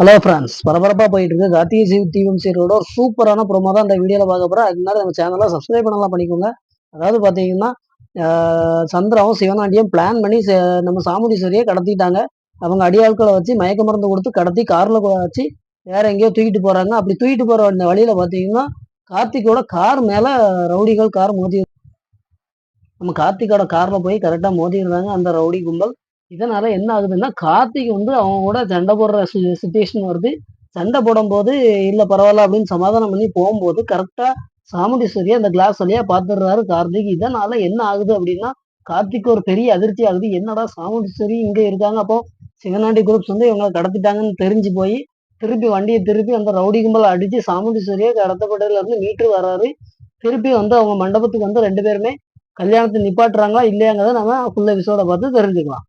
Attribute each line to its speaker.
Speaker 1: Hello friends பரபரப்பாக போயிட்டு இருக்கு கார்த்திகை சிவ தீபம் சீரோட ஒரு சூப்பரான ப்ரோமோ தான் இந்த வீடியோவில் பார்க்க போகிறோம் அதுக்கு முன்னாடி நம்ம சேனலை சப்ஸ்கிரைப் பண்ணலாம் பண்ணிக்கோங்க. அதாவது பார்த்தீங்கன்னா சந்திராவும் சிவனாண்டியும் பிளான் பண்ணி ச- நம்ம சாமுண்டீஸ்வரியை கடத்திட்டாங்க. அவங்க அடியாட்களை வச்சு மயக்க மருந்து கொடுத்து கடத்தி காரில் வச்சு வேற எங்கேயோ தூக்கிட்டு போகிறாங்க அப்படி தூக்கிட்டு போகிற அந்த வழியில் பார்த்தீங்கன்னா கார்த்திக்கோட கார் மேலே ரவுடிகள் கார் மோதி நம்ம கார்த்திகோட காரில் போய் கரெக்டாக மோதிடுறாங்க. அந்த ரவுடி கும்பல் இதனால என்ன ஆகுதுன்னா கார்த்திக் வந்து அவங்க கூட சண்டை போடுற சுச்சுவேஷன் வருது. சண்டை போடும்போது இல்லை பரவாயில்ல அப்படின்னு சமாதானம் பண்ணி போகும்போது கரெக்டாக சாமுண்டீஸ்வரியா அந்த கிளாஸ் வழியாக பார்த்துடுறாரு கார்த்திக். இதனால என்ன ஆகுது அப்படின்னா கார்த்திக் ஒரு பெரிய அதிர்ச்சி ஆகுது. என்னடா சாமுண்டீஸ்வரி இங்கே இருக்காங்க அப்போ சிவனாண்டி குரூப்ஸ் வந்து இவங்களை கடத்திட்டாங்கன்னு தெரிஞ்சு போய் திருப்பி வண்டியை திருப்பி அந்த ரவுடி கும்பல் அடித்து சாமுண்டீஸ்வரியை கடத்தப்பட்டதுலேருந்து மீட்டு வர்றாரு திருப்பி வந்து அவங்க மண்டபத்துக்கு வந்து ரெண்டு பேருமே கல்யாணத்தை நிப்பாட்டுறாங்களா இல்லையாங்கிறத நம்ம ஃபுல் எபிசோட பார்த்து தெரிஞ்சுக்கலாம்.